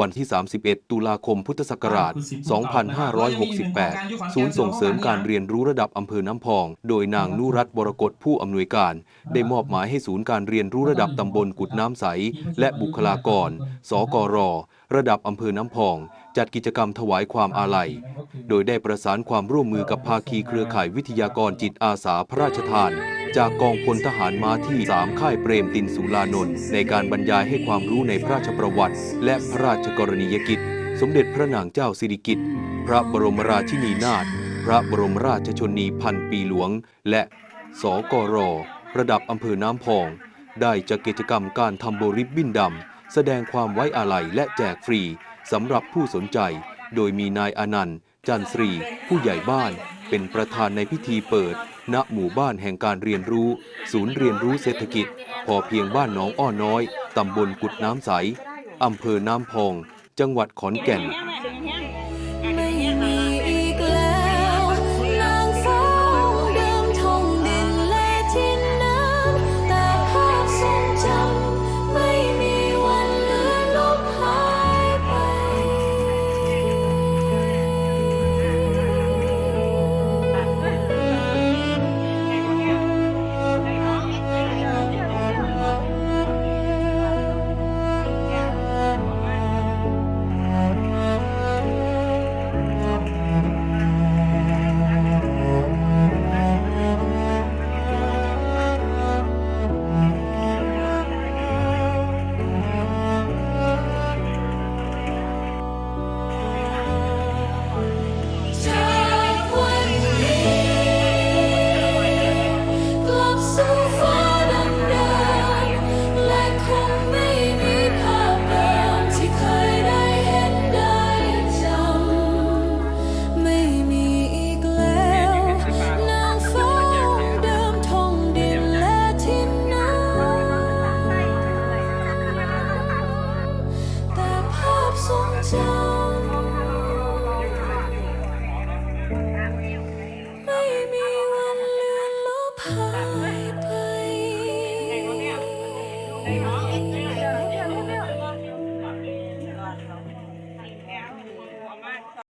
วันที่ 31 ตุลาคมพุทธศักราช 2568 ศูนย์ส่งเสริมการเรียนรู้ระดับอำเภอน้ำพอง โดยนางนุรัตน์บรกตผู้อำนวยการ ได้มอบหมายให้ศูนย์การเรียนรู้ระดับตำบลกุดน้ำใส และบุคลากร สกร ระดับอำเภอน้ำพอง จัดกิจกรรมถวายความอาลัย โดยได้ประสานความร่วมมือกับภาคีเครือข่ายวิทยากรจิตอาสาพระราชทาน จากกองพลทหารม้าที่ 3 ค่ายเปรมตินสุรานนท์ในการบรรยายให้ความรู้ในพระราชประวัติ และพระราชกรณียกิจ สมเด็จพระนางเจ้าสิริกิติ์พระบรมราชินีนาถพระบรมราชชนนีพันปีหลวง และสกรระดับอำเภอน้ำพอง ได้จัดกิจกรรมการทำโบริบบิ้นดำ แสดงความไว้อาลัยและแจกฟรีสำหรับผู้สนใจ โดยมีนายอนันต์ จันทรี ผู้ใหญ่บ้าน เป็นประธานในพิธีเปิด ณหมู่บ้านแห่งการเรียนรู้ ศูนย์เรียนรู้เศรษฐกิจ พอเพียงบ้านน้องอ้อน้อย ตำบลกุดน้ำใสอำเภอน้ำพอง จังหวัดขอนแก่น 家